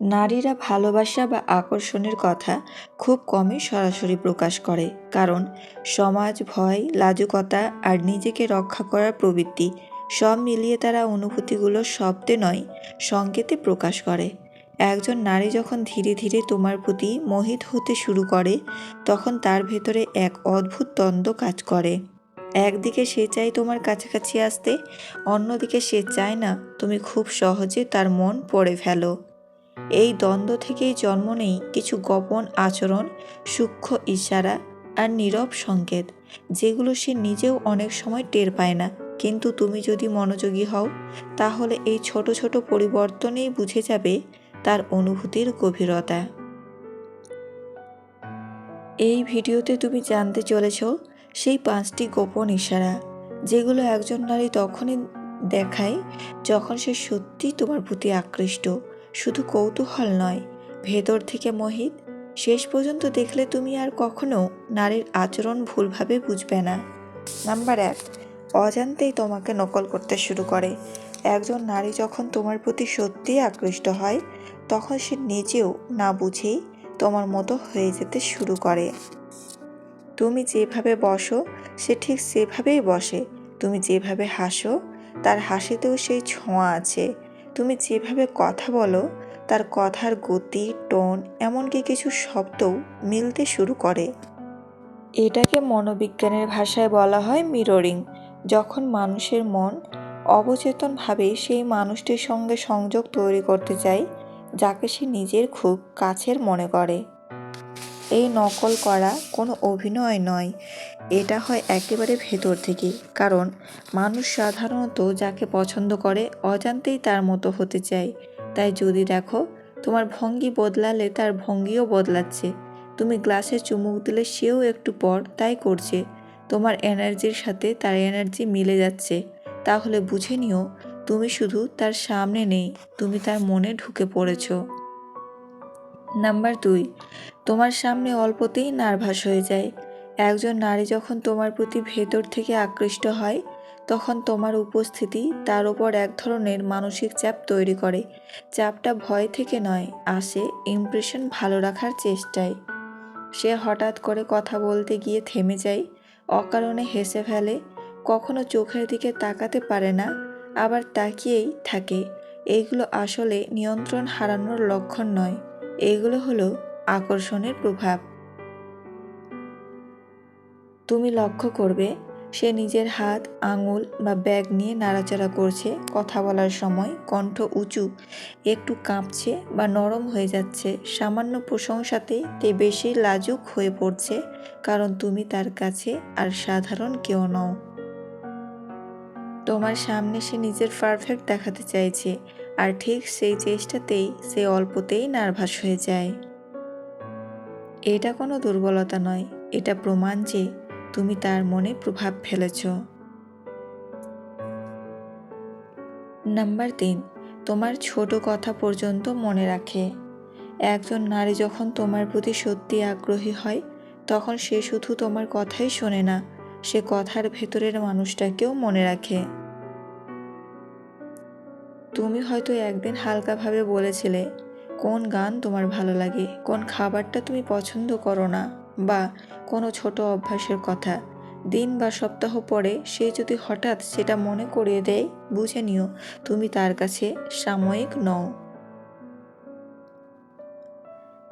নারীরা ভালোবাসা বা আকর্ষণের কথা খুব কমই সরাসরি প্রকাশ করে, কারণ সমাজ, ভয়, লাজুকতা আর নিজেকে রক্ষা করার প্রবৃত্তি সব মিলিয়ে তারা অনুভূতিগুলো শব্দে নয়, সংকেতে প্রকাশ করে। একজন নারী যখন ধীরে ধীরে তোমার প্রতি মোহিত হতে শুরু করে, তখন তার ভেতরে এক অদ্ভুত দ্বন্দ্ব কাজ করে। একদিকে সে চায় তোমার কাছাকাছি আসতে, অন্যদিকে সে চায় না, তুমি খুব সহজে তার মন পড়ে ফেলো। এই দ্বন্দ্ব থেকেই জন্ম নেই কিছু গোপন আচরণ, সূক্ষ্ম ইশারা আর নীরব সংকেত, যেগুলো সে নিজেও অনেক সময় টের পায় না। কিন্তু তুমি যদি মনোযোগী হও, তাহলে এই ছোট ছোট পরিবর্তনেই বুঝে যাবে তার অনুভূতির গভীরতা। এই ভিডিওতে তুমি জানতে চলেছ সেই পাঁচটি গোপন ইশারা, যেগুলো একজন নারী তখনই দেখায় যখন সে সত্যি তোমার প্রতি আকৃষ্ট। শুধু কৌতূহল নয়, ভেতর থেকে মোহিত, শেষ পর্যন্ত দেখলে তুমি আর কখনো নারীর আচরণ ভুলভাবে বুঝবে না। নাম্বার এক, অজান্তেই তোমাকে নকল করতে শুরু করে। একজন নারী যখন তোমার প্রতি সত্যিই আকৃষ্ট হয়, তখন সে নিজেও না বুঝেই তোমার মতো হয়ে যেতে শুরু করে। তুমি যেভাবে বসো, সে ঠিক সেভাবেই বসে। তুমি যেভাবে হাসো, তার হাসিতেও সেই ছোঁয়া আছে। তুমি যেভাবে কথা বলো, তার কথার গতি, টোন, এমনকি কিছু শব্দও মিলতে শুরু করে। এটাকে মনোবিজ্ঞানের ভাষায় বলা হয় মিররিং, যখন মানুষের মন অবচেতনভাবে সেই মানুষটির সঙ্গে সংযোগ তৈরি করতে চায়, যাকে সে নিজের খুব কাছের মনে করে। এই নকল করা কোনো অভিনয় নয়। এটা হয় একেবারে ভেতর থেকে। কারণ মানুষ সাধারণত যাকে পছন্দ করে অজান্তেই তার মতো হতে চায়। তাই যদি দেখো, তোমার ভঙ্গি বদলালে তার ভঙ্গিও বদলাচ্ছে। তুমি গ্লাসে চুমুক দিলে সেও একটু পর তাই করছে। তোমার এনার্জির সাথে তার এনার্জি মিলে যাচ্ছে। তাহলে বুঝে নিও, তুমি শুধু তার সামনে নেই, তুমি তার মনে ঢুকে পড়েছ। নাম্বার দুই তোমার সামনে অল্পতেই নার্ভাস হয়ে যায়। একজন নারী যখন তোমার প্রতি ভেতর থেকে আকৃষ্ট হয়, তখন তোমার উপস্থিতি তার ওপর এক ধরনের মানসিক চাপ তৈরি করে। চাপটা ভয় থেকে নয়, আসে ইমপ্রেশন ভালো রাখার চেষ্টায়। সে হঠাৎ করে কথা বলতে গিয়ে থেমে যায়, অকারণে হেসে ফেলে, কখনো চোখের দিকে তাকাতে পারে না, আবার তাকিয়েই থাকে। এইগুলো আসলে নিয়ন্ত্রণ হারানোর লক্ষণ নয়। এগুলো হলো আকর্ষণের প্রভাব। তুমি লক্ষ্য করবে, সে নিজের হাত, আঙুল বা ব্যাগ নিয়ে নাড়াচাড়া করছে, কথা বলার সময় কণ্ঠ উঁচু, একটু কাঁপছে বা নরম হয়ে যাচ্ছে। সামান্য প্রশংসাতে তে বেশি লাজুক হয়ে পড়ছে, কারণ তুমি তার কাছে আর সাধারণ কেউ নও। তোমার সামনে সে নিজের পারফেক্ট দেখাতে চাইছে, আর ঠিক সেই চেষ্টাতেই, সে অল্পতেই নার্ভাস হয়ে যায়। এটা কোনো দুর্বলতা নয়। এটা প্রমাণ যে তুমি তার মনে প্রভাব ফেলেছ। নাম্বার তিন, তোমার ছোট কথা পর্যন্ত মনে রাখে। একজন নারী যখন তোমার প্রতি সত্যি আগ্রহী হয়, তখন সে শুধু তোমার কথাই শোনে না, সে কথার ভেতরের মানুষটাকেও মনে রাখে। তুমি হয়তো একদিন হালকাভাবে বলেছিলে কোন গান তোমার ভালো লাগে? কোন খাবারটা তুমি পছন্দ করো না? বা কোনো ছোট অভ্যাসের কথা? দিন বা সপ্তাহ পরে সে যদি হঠাৎ সেটা মনে করিয়ে দেয়, বুঝে নিও, তুমি তার কাছে সাময়িক নও।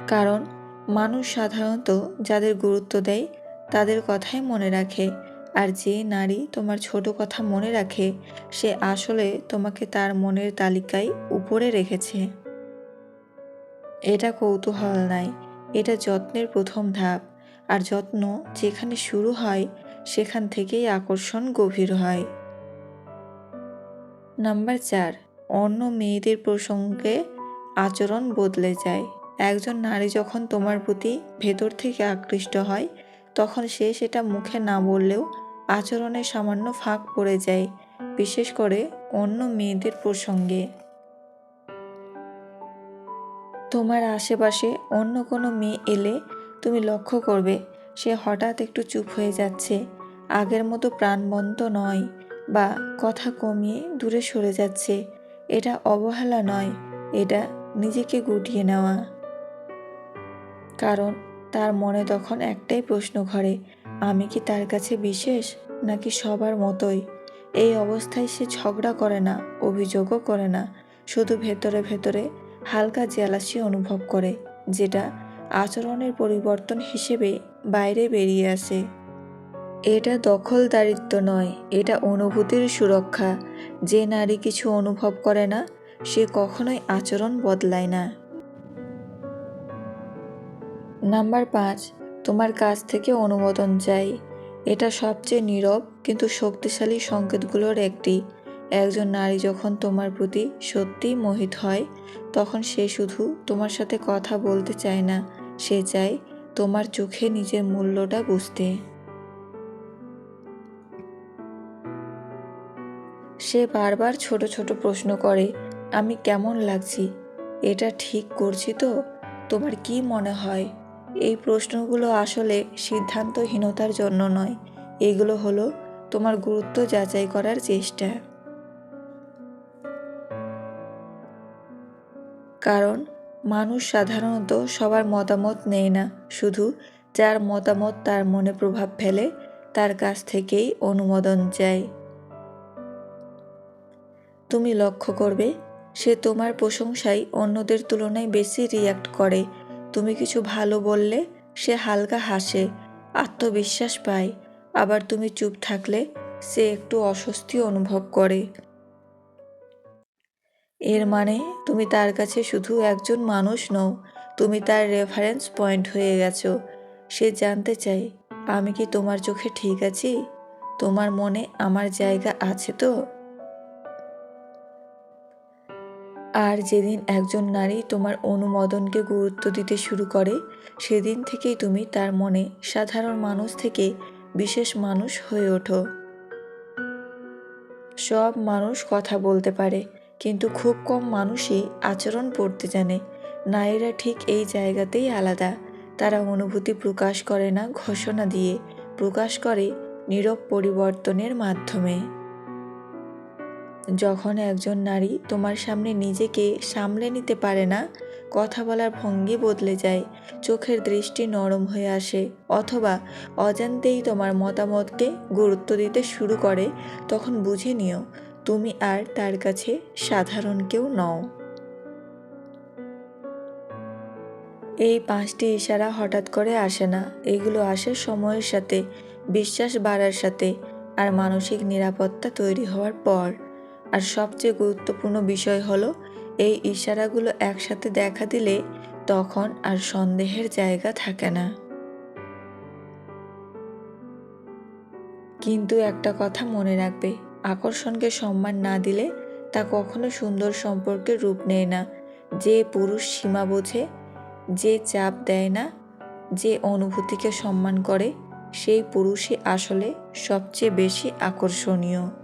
কারণ মানুষ সাধারণত যাদের গুরুত্ব দেয়, তাদের কথাই মনে রাখে। আর যে নারী তোমার ছোট কথা মনে রাখে, সে আসলে তোমাকে তার মনের তালিকায় উপরে রেখেছে। এটা কৌতূহল নাই। এটা যত্নের প্রথম ধাপ। আর যত্ন যেখানে শুরু হয়, সেখান থেকেই আকর্ষণ গভীর হয়। নাম্বার চার, অন্য মেয়েদের প্রসঙ্গে আচরণ বদলে যায়। একজন নারী যখন তোমার প্রতি ভেতর থেকে আকৃষ্ট হয়, তখন সে সেটা মুখে না বললেও আচরণে সামান্য ফাঁক পড়ে যায়, বিশেষ করে অন্য মেয়েদের প্রসঙ্গে। তোমার আশেপাশে অন্য কোনো মেয়ে এলে তুমি লক্ষ্য করবে, সে হঠাৎ একটু চুপ হয়ে যাচ্ছে। আগের মতো প্রাণবন্ত নয় বা কথা কমিয়ে দূরে সরে যাচ্ছে। এটা অবহেলা নয়, এটা নিজেকে গুটিয়ে নেওয়া। কারণ তার মনে তখন একটাই প্রশ্ন ঘরে, আমি কি তার কাছে বিশেষ নাকি সবার মতোই? এই অবস্থায় সে ঝগড়া করে না, অভিযোগও করে না, শুধু ভেতরে ভেতরে হালকা জেলাসি অনুভব করে, যেটা আচরণের পরিবর্তন হিসেবে বাইরে বেরিয়ে আসে। এটা দখলদারিত্ব নয়, এটা অনুভূতির সুরক্ষা। যে নারী কিছু অনুভব করে না, সে কখনোই আচরণ বদলায় না। নাম্বার পাঁচ, তোমার কাছ থেকে অনুমোদন চাই। এটা সবচেয়ে নীরব কিন্তু শক্তিশালী সংকেতগুলোর একটি। একজন নারী যখন তোমার প্রতি সত্যিই মোহিত হয়, তখন সে শুধু তোমার সাথে কথা বলতে চায় না, সে চায় তোমার চোখে নিজের মূল্যটা বুঝতে। সে বারবার ছোট ছোট প্রশ্ন করে, আমি কেমন লাগছি? এটা ঠিক করছি তো? তোমার কি মনে হয়? এই প্রশ্নগুলো আসলে সিদ্ধান্তহীনতার জন্য নয়, এগুলো হলো তোমার গুরুত্ব যাচাই করার চেষ্টা। কারণ মানুষ সাধারণত সবার মতামত নেয় না। শুধু যার মতামত তার মনে প্রভাব ফেলে, তার কাছ থেকেই অনুমোদন চায়। তুমি লক্ষ্য করবে, সে তোমার প্রশংসায় অন্যদের তুলনায় বেশি রিয়াক্ট করে। তুমি কিছু ভালো বললে, সে হালকা হাসে, আত্মবিশ্বাস পায়। আবার তুমি চুপ থাকলে, সে একটু অস্বস্তি অনুভব করে। এর মানে তুমি তার কাছে শুধু একজন মানুষ নও, তুমি তার রেফারেন্স পয়েন্ট হয়ে গেছো। সে জানতে চাই আমি কি তোমার চোখে ঠিক আছি? তোমার মনে আমার জায়গা আছে তো? আর যেদিন একজন নারী তোমার অনুমোদনকে গুরুত্ব দিতে শুরু করে, সেদিন থেকেই তুমি তার মনে সাধারণ মানুষ থেকে বিশেষ মানুষ হয়ে ওঠো। সব মানুষ কথা বলতে পারে কিন্তু খুব কম মানুষই আচরণ পড়তে জানে। নারীরা ঠিক এই জায়গাতেই আলাদা। তারা অনুভূতি প্রকাশ করে না ঘোষণা দিয়ে, প্রকাশ করে নীরব পরিবর্তনের মাধ্যমে। যখন একজন নারী তোমার সামনে নিজেকে সামলে নিতে পারে না, কথা বলার ভঙ্গি বদলে যায়, চোখের দৃষ্টি নরম হয়ে আসে, অথবা অজান্তেই তোমার মতামতকে গুরুত্ব দিতে শুরু করে, তখন বুঝে নিও তুমি আর তার কাছে সাধারণ কেউ নও। এই পাঁচটি ইশারা হঠাৎ করে আসে না। এগুলো আসে সময়ের সাথে, বিশ্বাস বাড়ার সাথে আর মানসিক নিরাপত্তা তৈরি হওয়ার পর। আর সবচেয়ে গুরুত্বপূর্ণ বিষয় হলো, এই ইশারাগুলো একসাথে দেখা দিলে তখন আর সন্দেহের জায়গা থাকে না। কিন্তু একটা কথা মনে রাখবে আকর্ষণকে সম্মান না দিলে তা কখনো সুন্দর সম্পর্কে রূপ নেয় না। যে পুরুষ সীমা বোঝে, যে চাপ দেয় না, যে অনুভূতিকে সম্মান করে, সেই পুরুষই আসলে সবচেয়ে বেশি আকর্ষণীয়।